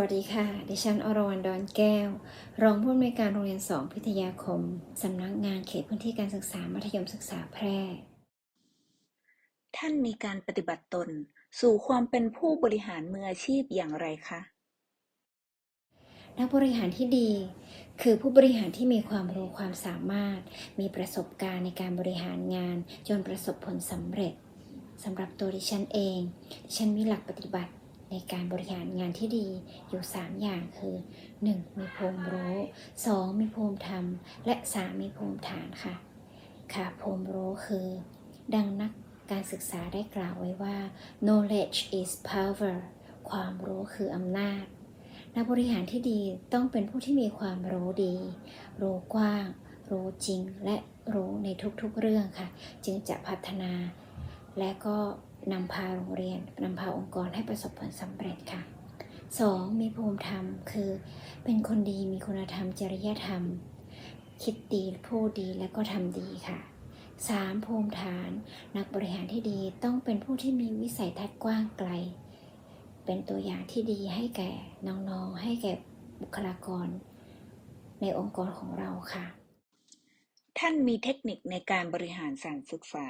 วัสดีค่ะ ดิฉันอรวรรณดอนแก้ว รองผู้อำนวยการโรงเรียน2พิทยาคม สำนักงานเขตพื้นที่การศึกษามัธยมศึกษาแพร่ ท่านมีการปฏิบัติตนสู่ความเป็นผู้บริหารมืออาชีพอย่างไรคะ นักบริหารที่ดี คือผู้บริหารที่มีความรู้ความสามารถ มีประสบการณ์ในการบริหารงาน จนประสบผลสำเร็จสำหรับตัวดิฉันเอง ดิฉันมีหลักปฏิบัติ ในการบริหารงานที่ดีอยู่ 3 อย่างคือ 1. มีภูมิรู้ 2. มีภูมิธรรม และ 3. มีภูมิฐานค่ะ ค่ะภูมิรู้คือ ดังนักการศึกษาได้กล่าวไว้ว่า knowledge is power ความรู้คืออำนาจ นักบริหารที่ดีต้องเป็นผู้ที่มีความรู้ดี รู้กว้าง รู้จริงและรู้ในทุกๆเรื่องค่ะ จึงจะพัฒนา และก็ นำพาโรงเรียนนำพาองค์กรให้ประสบผลสำเร็จค่ะ 2. มีภูมิธรรมคือ เป็นคนดีมีคุณธรรมจริยธรรม คิดดีพูดดีและก็ทำดีค่ะ 3. ภูมิฐาน นักบริหารที่ดีต้องเป็นผู้ที่มีวิสัยทัศน์กว้างไกล เป็นตัวอย่างที่ดีให้แก่น้องๆให้แก่บุคลากร ในองค์กรของเราค่ะ ท่านมีเทคนิคในการบริหารสารศึกษา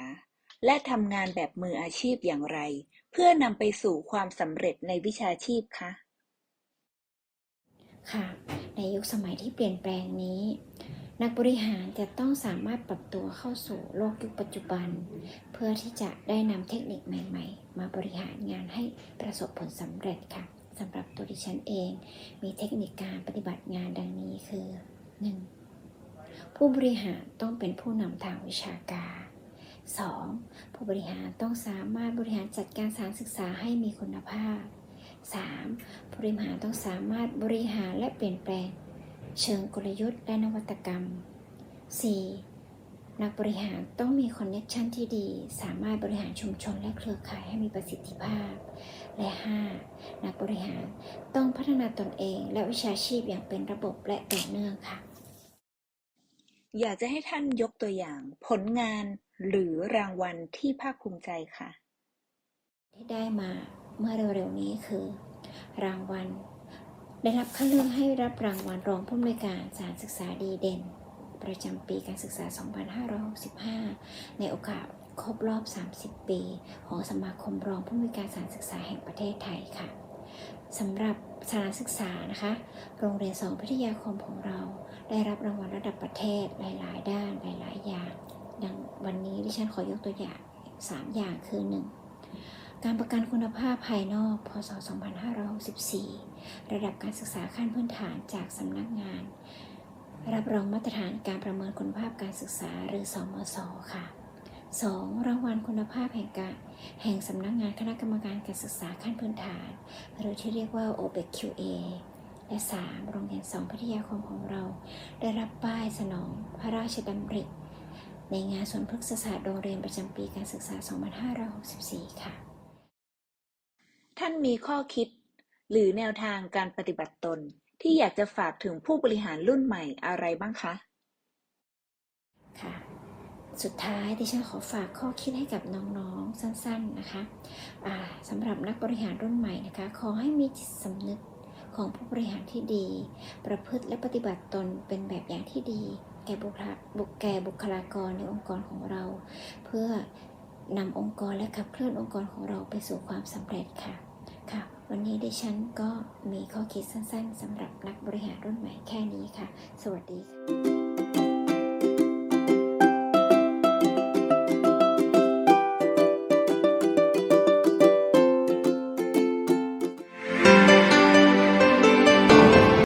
และทำงานแบบมืออาชีพอย่างไร เพื่อนำไปสู่ความสำเร็จในวิชาชีพคะค่ะ ในยุคสมัยที่เปลี่ยนแปลงนี้ นักบริหารจะต้องสามารถปรับตัวเข้าสู่โลกยุคปัจจุบัน เพื่อที่จะได้นำเทคนิคใหม่ๆ มาบริหารงานให้ประสบผลสำเร็จค่ะสำหรับตัวดิฉันเอง มีเทคนิคการปฏิบัติงานดังนี้คือ 1. ผู้บริหารต้องเป็นผู้นำทางวิชาการ 2. ผู้บริหารต้องสามารถบริหารจัดการสารศึกษาให้มีคุณภาพ 3. ผู้บริหารต้องสามารถบริหารและเปลี่ยนแปลง เชิงกลยุทธ์และนวัตกรรม 4. นักบริหารต้องมีคอนเน็ชันที่ดี สามารถบริหารชุมชนและเครือข่ายให้มีประสิทธิภาพ และ 5. นักบริหารต้องพัฒนาตนเองและวิชาชีพอย่างเป็นระบบและต่อเนื่องค่ะ อยากจะให้ท่านยกตัวอย่างผลงานหรือรางวัลที่ภาคภูมิใจค่ะ ที่ได้มาเมื่อเร็วๆนี้คือ รางวัล ได้รับคัดเลือกให้รับรางวัลรองผู้อำนวยการสารศึกษาดีเด่น ประจำปีการศึกษา 2565 ในโอกาสครบรอบ 30 ปี ของสมาคมรองผู้อำนวยการสารศึกษาแห่งประเทศไทยค่ะสำหรับสานศึกษานะคะ โรงเรียนสองพิทยาคมของเรา ได้รับรางวัลระดับประเทศหลาย ๆ ด้านหลาย ๆ อย่างดังวันนี้ดิฉันขอยกตัวอย่าง 3 อย่างคือ 1. การประกันคุณภาพภายนอก พศ 2564 ระดับการศึกษาขั้นพื้นฐานจากสำนักงาน รับรองมาตรฐานการประเมินคุณภาพการศึกษาหรือสมศค่ะ 2. รางวัลคุณภาพแห่งการแห่งสำนักงานคณะกรรมการการศึกษาขั้นพื้นฐาน หรือที่เรียกว่า OBEQA และ 3. โรงเรียนสองพิทยาคมของเรา ได้รับป้ายสนองพระราชดำริในงานสวนพฤกษศาสตร์โรงเรียนประจำปีการศึกษา 2564 ค่ะ ท่านมีข้อคิด หรือแนวทางการปฏิบัติตนที่อยากจะฝากถึงผู้บริหารรุ่นใหม่อะไรบ้างคะ ค่ะ สุดท้ายดิฉันขอฝากข้อคิดให้กับน้องๆสั้นๆนะคะอ่าสำหรับนักบริหารรุ่นใหม่นะคะ ขอให้มีจิตสำนึก ของผู้บริหารที่ดี ประพฤติและปฏิบัติตนเป็นแบบอย่างที่ดี แก่บุคลาบุแก่บุคลากรในองค์กรของเรา เพื่อนำองค์กรและขับเคลื่อนองค์กรของเราไปสู่ความสำเร็จค่ะค่ะ วันนี้ดิฉันก็มีข้อคิดสั้นๆสำหรับนักบริหารรุ่นใหม่แค่นี้ค่ะ สวัสดีค่ะ